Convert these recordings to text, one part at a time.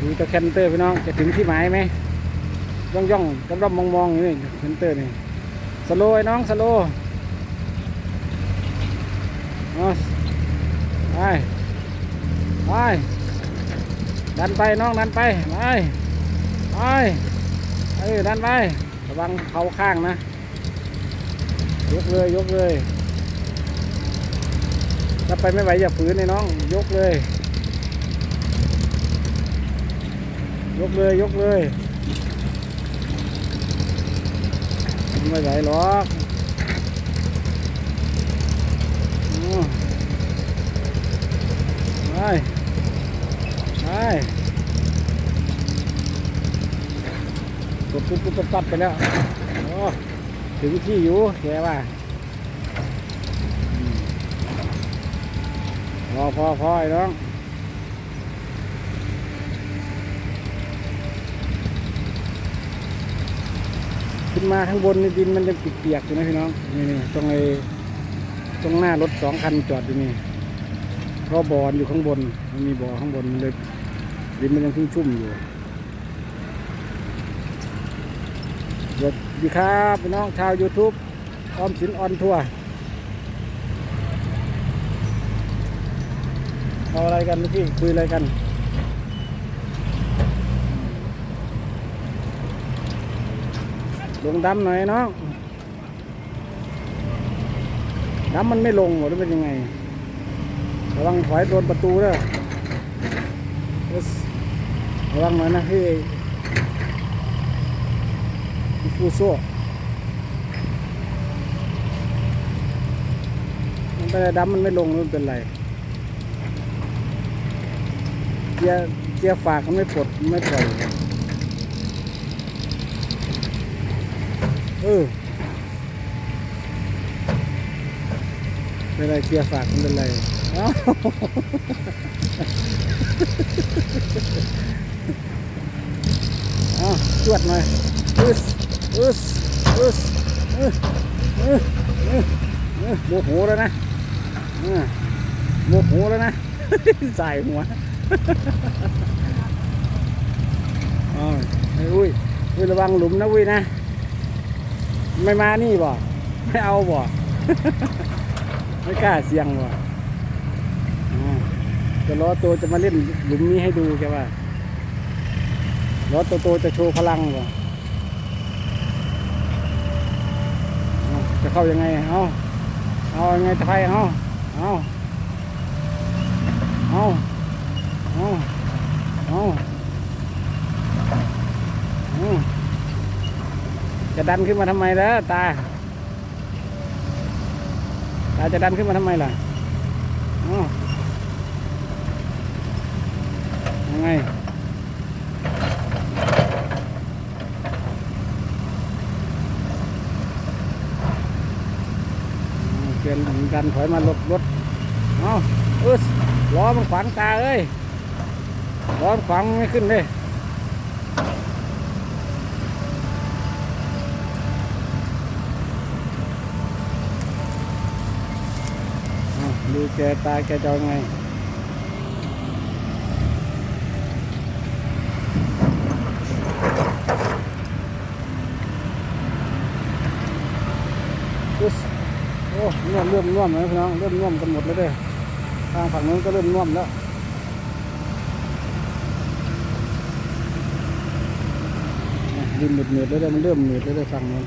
ดูตะแคนเตอร์พี่น้องจะถึงที่หมายไหมย่องย่องๆร่ำๆมองมองๆอยู่นี่แคนเตอร์นี่สโลไอ้น้องสโลไปไปดันไปน้องดันไปไปไปเออดันไประวังเผาข้างนะ ยกเลยยกเลยถ้าไปไม่ไหวอย่าฝืนเลยน้อง ยกเลย ยกเลยยกเลยไม่ไหวหรอกไปไปกดปุ๊บปุ๊บปั๊บปั๊บไปแล้วถึงที่อยู่แกว่าพอพอพอไอ้น้อง ขึ้นมาข้างบนในดินมันยังเปียกๆอยู่นะพี่น้องนี่นี่ตรงไอ้ตรงหน้ารถสองคันจอดอยู่นี่เพราะบ่ออยู่ข้างบนมันมีบ่อข้างบนมันเลยดินมันยังชุ่มๆอยู่สวัสดีครับพี่น้องชาว YouTube ออมสินออนทัวร์เอาอะไรกันเมื่คุยอะไรกัน ลงดำหน่อยเนาะดำมันไม่ลงหรือเป็นยังไงระวังถอยโดนประตูด้อเอสระวังหน่อยนะพี่พี่ฟูโซ่มันเป็นไรดำมันไม่ลงมันเป็นไรเกียร์เกียร์ฝากมันไม่ปลดไม่ปล่อย เออเป็นไรเกียร์ฝากมันเป็นไรอ้าเอาจวดหน่อยอึสอึสอึสเออเออโมโหแล้วนะโมโหแล้วนะใส่หัวเอาไอ้อุ้ยอุ้ยระวังหลุมนะอุ้ยนะ ไม่มานี่บ่ไม่เอาบ่ไม่กล้าเสี่ยงบ่จะล้อโตจะมาเล่นหลุมนี้ให้ดูแกว่าล้อโตโตจะโชว์พลังบ่จะเข้ายังไงเอาเอายังไงตะไคร้เอาเอาเอาเอาเอาเอา จะดันขึ้นมาทำไมล่ะตา ตาจะดันขึ้นมาทำไมล่ะยังไงเปลี่ยนดันถอยมาลดรถเอาเออล้อมันขวางตาเอ้ยล้อมันขวางไม่ขึ้นเลย อ้าว ดูแกตาแกจะไงอุ๊โอ้น่วมเริ่มน่วมแล้วพี่น้องเริ่มน่วมกันหมดแล้วเด้ทางฝั่งนู้นก็เริ่มน่วมแล้วดินเหนืดเหนืดๆแล้วเด้มันเริ่มเหนืดแล้วเด้ฝั่งนู้น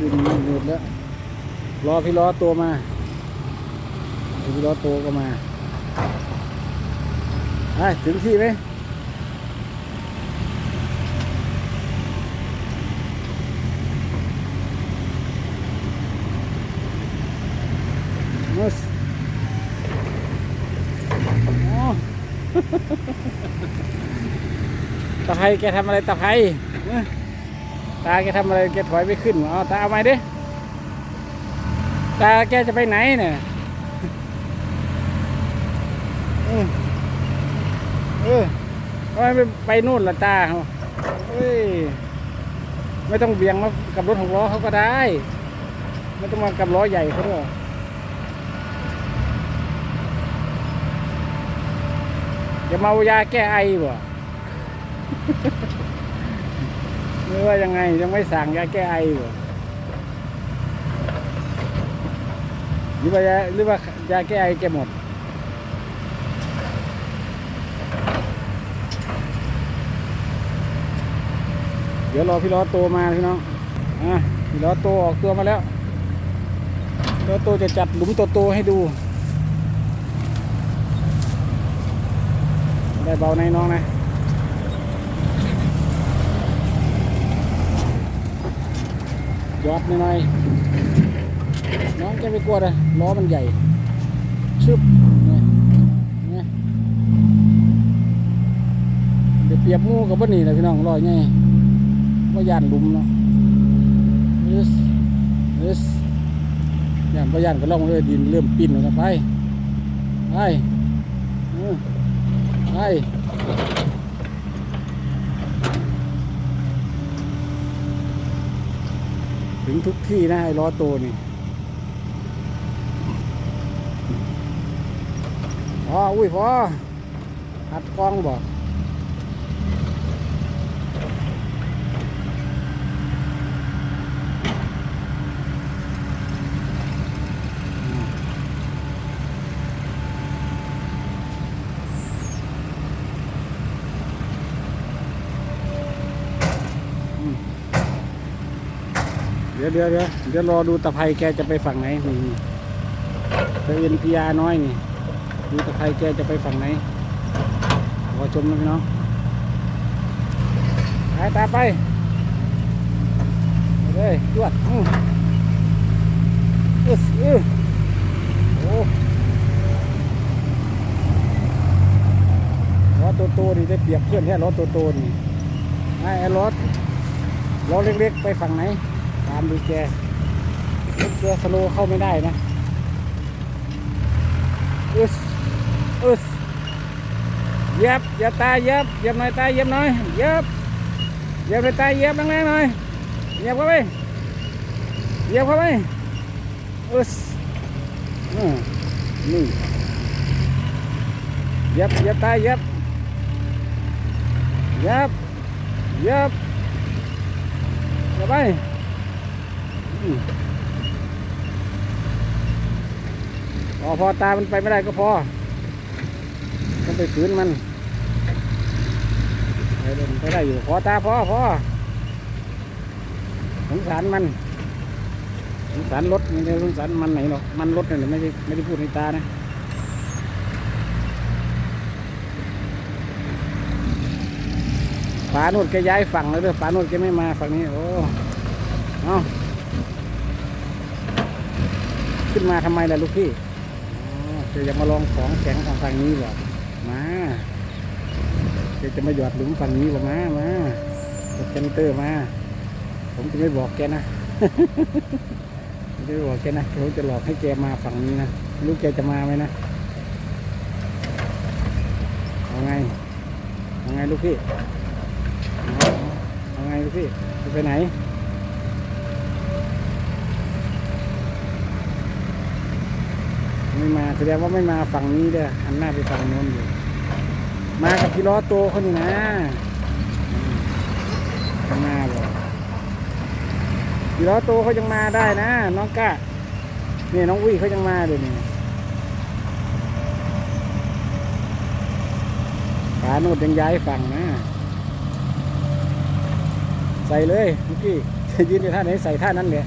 ดินเหนืดแล้วรอพี่ล้อตัวมา พี่ล้อตัวก็มาไปถึงที่ไหมมุสตาไพแกทำอะไรตาไพตาแกทำอะไรแกถอยไม่ขึ้นเอาตาเอาไหมดิตาแกจะไปไหนเนี่ยเออเออ ทำไมไม่ไปนู่นละตาเฮ้ยไม่ต้องเบี่ยงมากับรถหกล้อเขาก็ได้ ไม่ต้องมากับล้อใหญ่เขาด้วยจะเมายาแก้ไอบ่หรือว่ายังไงยังไม่สั่งยาแก้ไอบ่หรือว่ายาหรือว่ายาแก้ไอแกหมด เดี๋ยวรอพี่ล้อโตมาพี่น้องอะพี่ล้อโตออกตัวมาแล้วพี่ล้อโตจะจัดหลุมโตๆให้ดู ได้เบาในน้องนะยอดหน่อยๆน้องแกไม่กลัวเลยล้อมันใหญ่ชึบเนี่ยเนี่ยเดี๋ยวเปรียบหมูกับว่านี่แหละพี่น้องรอยไง ว่าย่านลุมเนาะเอสเอสย่านว่าย่านก็ล่องเลยดินเริ่มปิ้นนะไปไปไปถึงทุกที่นะไอ้ล้อโตนี่พออุ้ยพอหัดกล้องบอก ดี๋ยวเดี๋ยวเดี๋ยวเดี๋ยวรอดูตะไคร้แกจะไปฝั่งไหนนี่นี่เอเอ็นพีอาน้อยนี่ดูตะไคร้แกจะไปฝั่งไหนรอชมนะพี่น้องไปตาไปเลยจวดอื้ออื้อโอ้รถโตๆนี่ได้เปรียบเพื่อนแค่รถโตๆนี่ไอ้ไอ้รถรถเล็กๆไปฝั่งไหน ตามดูแกรถแกสโลเข้าไม่ได้นะอึสอึสเย็บอย่าตายเย็บเย็บหน่อยตายเย็บหน่อยเย็บเย็บเลยตายเย็บแรงๆหน่อยเย็บเข้าไปเย็บเข้าไปอึสนี่เย็บอย่าตายเย็บเย็บเย็บเข้าไป พอพอตามันไปไม่ได้ก็พอต้องไปฝืนมันไปเดินไปได้อยู่พอตาพอพอสงสารมันสงสารรถไม่ใช่สงสารมันไหนหรอกมันรถนี่นไม่ได้ไม่ได้พูดในตานะปาโนดแกย้ายฝั่งแล้วเด้อปาโนดแกไม่มาฝั่งนี้โอ้เอา ขึ้นมาทำไมล่ะลูกพี่อ๋อเดี๋ยวจะมาลองของแข็งของฝั่งนี้เหรอมาเดี๋ยวจะมาหยอดหลุมฝั่งนี้หรอมามาเดี๋ยวเซนเตอร์มา ผมจะไม่บอกแกนะผมจะไม่บอกแกนะผมจะหลอกให้แกมาฝั่งนี้นะไม่รู้แกจะมาไหมนะเอาไงเอาไงลูกพี่เอาไงลูกพี่จะไปไหน ไม่มาแสดงว่าไม่มาฝั่งนี้เด้อหันหน้าไปฝั่งโน้นอยู่ มากับพี่ล้อโตเขานี่นะอืมเขามาบอกพี่ล้อโตเขายังมาได้นะ น้องก้าเนี่ยน้องอุ้ยเขายังมาเลยนี่ขาโนดยังย้ายฝั่งนะ ใส่เลยเมื่อกี้ยืนอยู่ท่าไหนใส่ท่านั้นเลย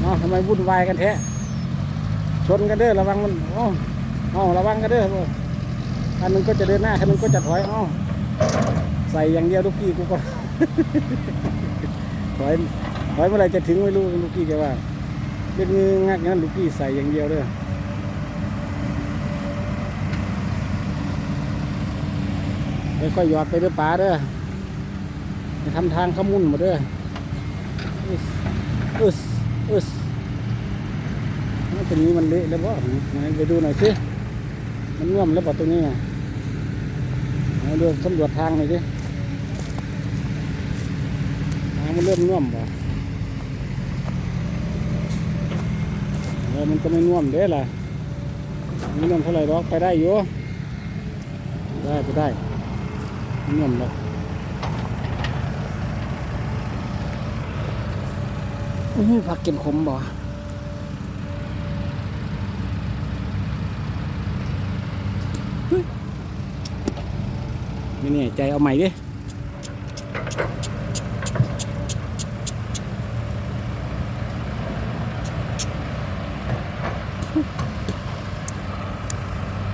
เนาะทำไมวุ่นวายกันแท้ ชนกันเด้อระวังมันโอ้เอระวังกันเด้อคันนึงก็จะเดินหน้าคันนึงก็จะถอยอ้าใส่อย่างเดียวลูกพี่กูก็ถอยถอยเมื่อไรจะถึงไม่รู้ลูกพี่แกว่าเล่นงักงั้นลูกพี่ใส่อย่างเดียวเด้อค่อยหยอดไปเด้อป๋าเด้อจะทำทางขมุนหมดเด้ออึสอึสอึสต รงนี้มันเละแล้วบ่ไหนไปดูหน่อยสิมันง่วมแล้วป่ตรงนี้น่ะไหนดูสำรวจทางหน่อยสิทางมันเริ่มง่วมบ่เออมันก็ไม่ง่วมเด้ล่ะไม่ง่วมเท่าไหร่หรอกไปได้อยู่ได้ไปได้เงียบเลยนี่ผักเก็บขมบ่เฮ้ย ไม่แน่ใจเอาใหม่ดิ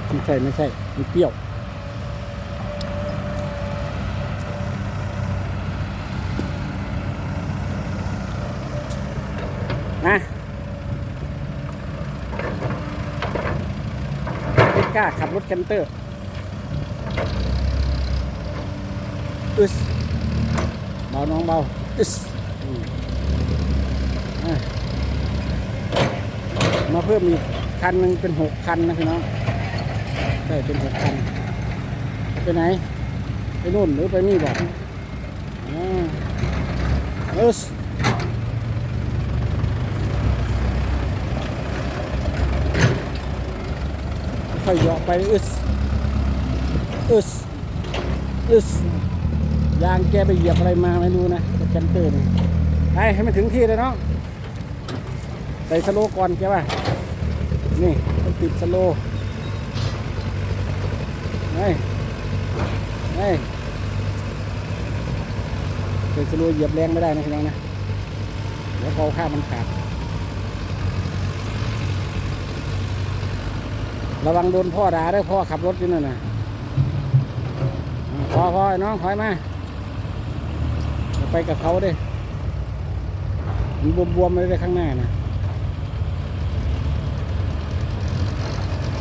ไม่ใช่ไม่ใช่มันเปรี้ยวนะไม่กล้าขับรถแคนเตอร์ อึสเบาน้องเบาอึสมาเพิ่มอีกคันหนึ่งเป็นหกคันนะพี่น้องใช่เป็นหกคัน ไปไหน ไปนู่นหรือไปนี่บอกอึสค่อยยาะไปอึสอึสอึส ยางแกไปเหยียบอะไรมาไม่รู้นะแคนเตอร์นี่ไปให้มันถึงที่เลยเนาะใส่สโลก่อนแกว่า นี่ต้องติดสโลว์เฮ้ยเฮ้ใส่สโลเหยียบแรงไม่ได้นะพี่น้องนะเดี๋ยวเขาข้ามันขาด ระวังโดนพ่อด่าด้อพ่อขับรถอยู่นั่นน่ะพอพอน้องถอยมา ไปกับเขาเด้มันบวมๆเลยข้างหน้านะ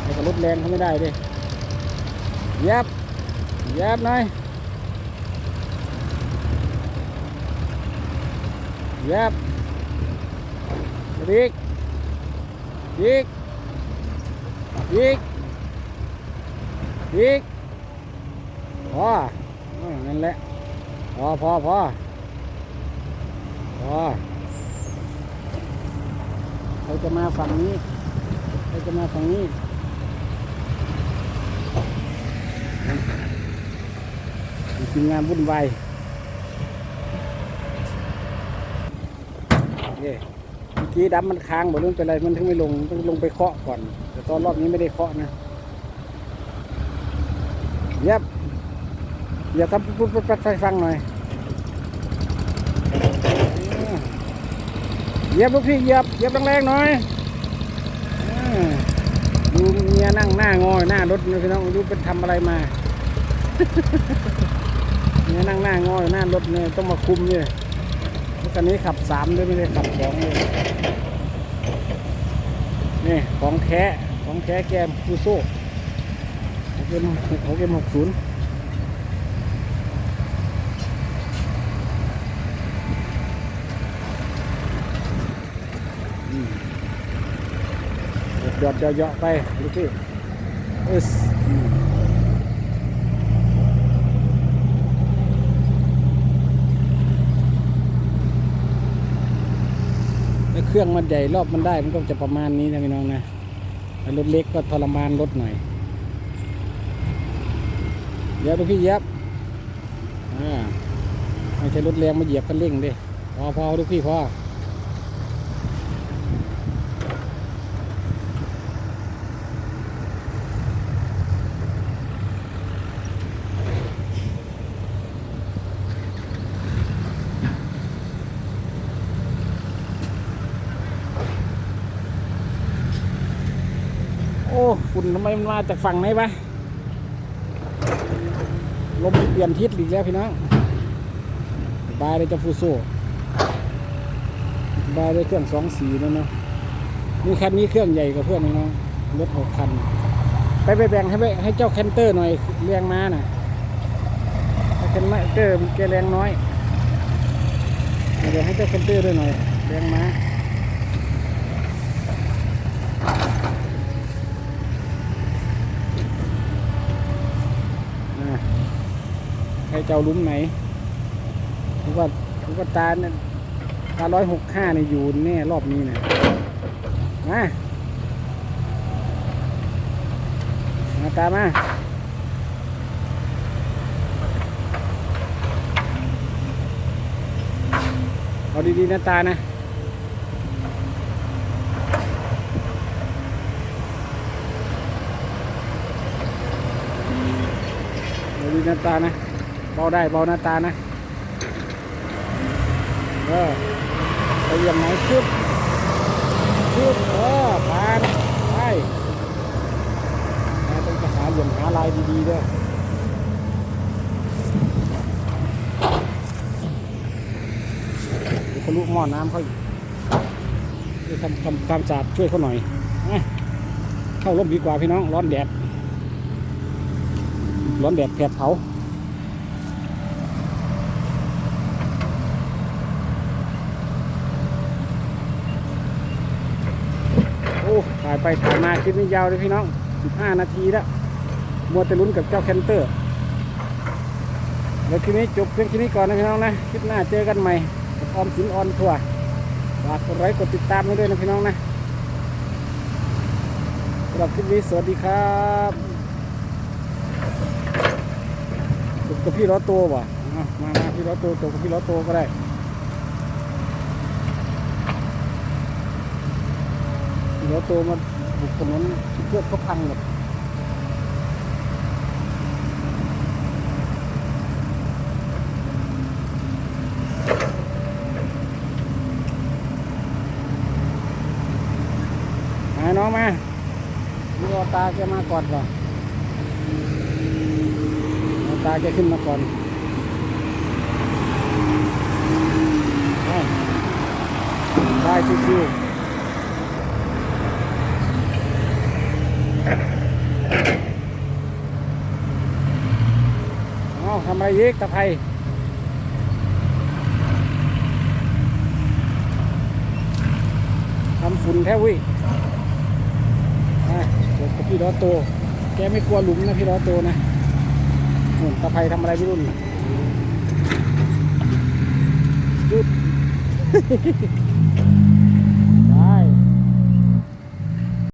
ไปกับรถแรงเขาไม่ได้เด้ยับยับหน่อยยับอีกอีกอีกอีกพอเออนั่นแหละพอพอพอ พอเขาจะมาฝั่งนี้เขาจะมาฝั่งนี้ทีมงานวุ่นวายเย่เมื่อกี้ดำมันค้างบอกเรื่องเป็นไรมันถึงไม่ลงต้องลงไปเคาะก่อน แต่ตอนรอบนี้ไม่ได้เคาะนะเย็บอย่าทำปุ๊บปุ๊บปุ๊บให้ฟังหน่อย เหยียบลูกพี่เหยียบเหยียบแรงๆหน่อยดูเมียนั่งหน้างอยหน้ารถนะพี่น้องดูเป็นทำอะไรมาเมียนั่งหน้างอยหน้ารถเนี่ยต้องมาคุมเนี่ยรถคันนี้ขับสามด้วยไม่ได้ขับสองเลยนี่ของแท้ของแท้แกมฟูโซ่ของเกมของเกมหกศูนย์ หยอดหยอดๆไปลูกพี่เอสถ้าเครื่องมันใหญ่รอบมันได้มันก็จะประมาณนี้นะพี่น้องนะรถเล็กก็ทรมานรถหน่อย เดี๋ยวดูพี่เย็บอ่าไม่ใช่รถแรงมาเหยียบคันเร่งดิพอพอดูพี่พอ อ้ฝุ่นทำไมมันมาจากฝั่งไหนวะลมเปลี่ยนทิศอีกแล้วพี่น้องบายเลยจะฟูโซบายเลยเครื่องสองสีนั่นเนาะนี่คันนี้เครื่องใหญ่กว่าเพื่อนน้องรถหกคัน ไปไปแบ่งให้ให้เจ้าแคนเตอร์หน่อยเรียงมาน่ะให้แคนเตอร์มันแกแรงน้อยเดี๋ยวให้เจ้าแคนเตอร์ด้วยหน่อยแรงมาอ่ รจะเอาลุ้มไหนผมว่าผมว่าตาเนี่ยตาร้อยหกห้าเนี่ยอยู่แน่รอบนี้เนี่ยมามาตามมาเอาดีๆนะตานะดีนะตานะ เบาได้เบาหน้าตานะเออไปยี่ยมไหนชึบชึบเออผ่านไปแม่ต้องหาเหลี่ยมหาลายดีๆด้วยทะลุหม้อน้ำเขาทำทำความสะอาดช่วยเขาหน่อยนะเข้าร่มดีกว่าพี่น้อง ร้อนแดด ร้อนแดดแผดเผา โอ้ ถ่ายไปถ่ายมาคลิปนี้ยาวเลยพี่น้อง 15 นาทีแล้วมัวแต่ลุ้นกับเจ้าแคนเตอร์แล้วคลิปนี้จบเพียงแค่นี้ก่อนนะพี่น้องนะ คลิปหน้าเจอกันใหม่กับออมสินออนทัวร์ฝากกดไลค์กดติดตามให้ด้วยนะพี่น้องนะสำหรับคลิปนี้สวัสดีครับกับพี่ล้อตบ่ะอะมามาพี่ล้อโตจบกับพี่ล้อโตก็ได้ เดี๋ ยวตัวมาบุกถนนเพื่อนก็พังหมดมาน้องมาดูเอตาแกมาก่อนก่อนอตาแกขึ้นมาก่อนไปได้ชิวๆ เอาทำอะไรอีกตะไคร้ทำฝุ่นแท้วิอะเดี๋ยวกับพี่ล้อโต แกไม่กลัวหลุมนะพี่ล้อโตนะนู่นตะไคร้ทำอะไรไม่รู้นี่จุด